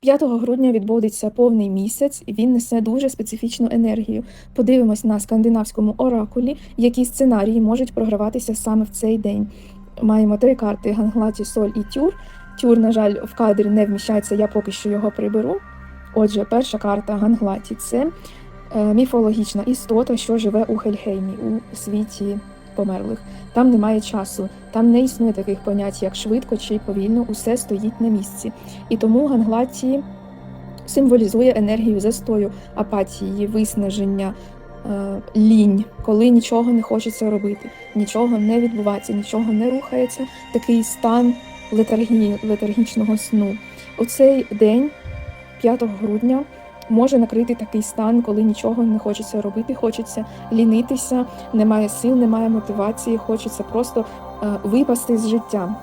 5 грудня відбудеться повний місяць, і він несе дуже специфічну енергію. Подивимось на скандинавському оракулі, які сценарії можуть програватися саме в цей день. Маємо три карти: Ганглаті, Соль і Тюр. Тюр, на жаль, в кадрі не вміщається, я поки що його приберу. Отже, перша карта Ганглаті це е, міфологічна істота, що живе у Хельгеймі, у світі померлих. Там немає часу, там не існує таких понять, як швидко чи повільно, усе стоїть на місці. І тому Ганглаті символізує енергію застою, апатії, виснаження, е, лінь, коли нічого не хочеться робити, нічого не відбувається, нічого не рухається. Такий стан летаргії, летаргічного сну. У цей день, 5 грудня, може накрити такий стан, коли нічого не хочеться робити, хочеться лінитися, немає сил, немає мотивації, хочеться просто е, випасти з життя.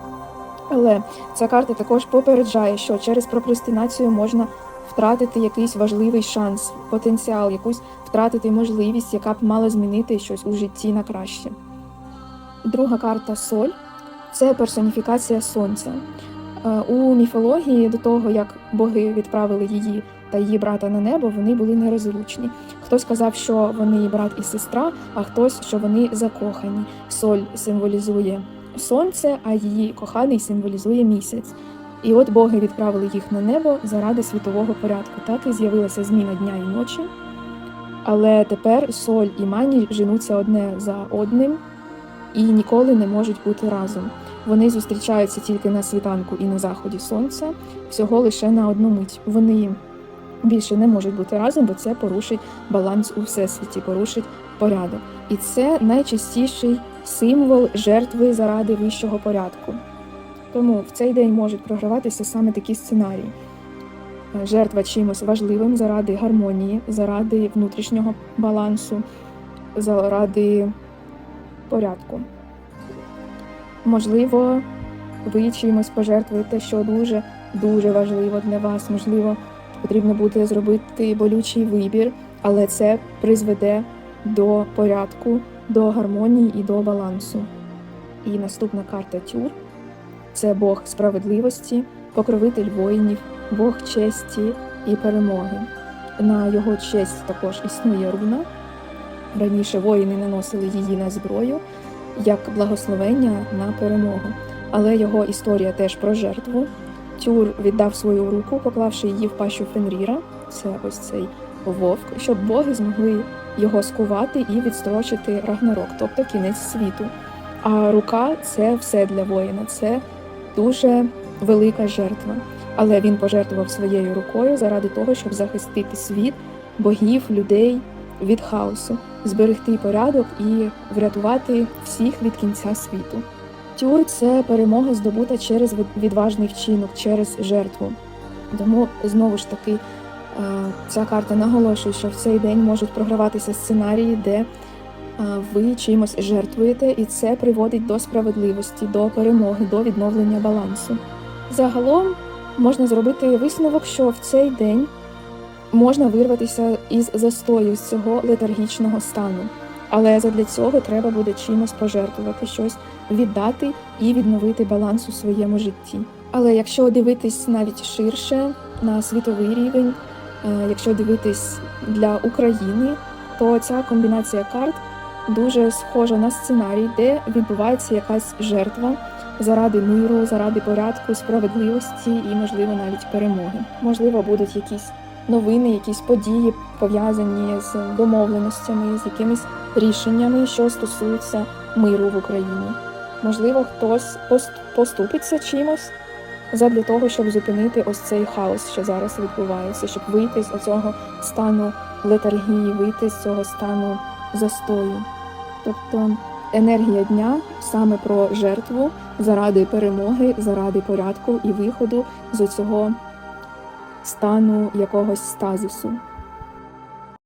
Але ця карта також попереджає, що через прокрастинацію можна втратити якийсь важливий шанс, потенціал, якусь втратити можливість, яка б мала змінити щось у житті на краще. Друга карта Соль це персоніфікація сонця. Е, У міфології до того, як боги відправили її та її брата на небо, вони були нерозлучні. Хтось казав, що вони брат і сестра, а хтось, що вони закохані. Соль символізує сонце, а її коханий символізує місяць. І от боги відправили їх на небо заради світового порядку. Так і з'явилася зміна дня і ночі. Але тепер соль і мані женуться одне за одним і ніколи не можуть бути разом. Вони зустрічаються тільки на світанку і на заході сонця, всього лише на одну мить. Вони більше не можуть бути разом, бо це порушить баланс у всесвіті, порушить порядок. І це найчастіший символ жертви заради вищого порядку. Тому в цей день можуть програватися саме такі сценарії. Е, Жертва чимось важливим заради гармонії, заради внутрішнього балансу, заради порядку. Можливо, ви чимось пожертвуєте, що дуже дуже важливо для вас. Можливо, потрібно буде зробити болючий вибір, але це призведе до порядку, до гармонії і до балансу. І наступна карта Тюр це Бог справедливості, покровитель воїнів, Бог честі і перемоги. На його честь також існує руна. Раніше воїни наносили її на зброю як благословення на перемогу. Але його історія теж про жертву. Тюр віддав свою руку, поклавши її в пащу Фенріра, це ось цей вовк, щоб боги змогли його скувати і відстрочити Рагнарок, тобто кінець світу. А рука це все для воїна, це дуже велика жертва. Але він пожертвував своєю рукою заради того, щоб захистити світ, богів, людей від хаосу, зберегти порядок і врятувати всіх від кінця світу. Тюр це перемога здобута через відважний вчинок, через жертву. Тому знову ж таки е, ця карта наголошує, що в цей день можуть програватися сценарії, де е, ви чимось жертвуєте, і це приводить до справедливості, до перемоги, до відновлення балансу. Загалом можна зробити висновок, що в цей день можна вирватися із застою з цього летаргічного стану. Але задля цього треба буде чимось пожертвувати, щось віддати і відновити баланс у своєму житті. Але якщо дивитись навіть ширше на світовий рівень, е, якщо дивитись для України, то ця комбінація карт дуже схожа на сценарій, де відбувається якась жертва заради миру, заради порядку, справедливості і, можливо, навіть перемоги. Можливо, будуть якісь новини, якісь події пов'язані з домовленостями, з якимись рішеннями, що стосуються миру в Україні. Можливо, хтось пост- поступиться чимось задля того, щоб зупинити ось цей хаос, що зараз відбувається, щоб вийти з цього стану летаргії, вийти з цього стану застою. Тобто енергія дня саме про жертву заради перемоги, заради порядку і виходу з цього стану якогось стазису.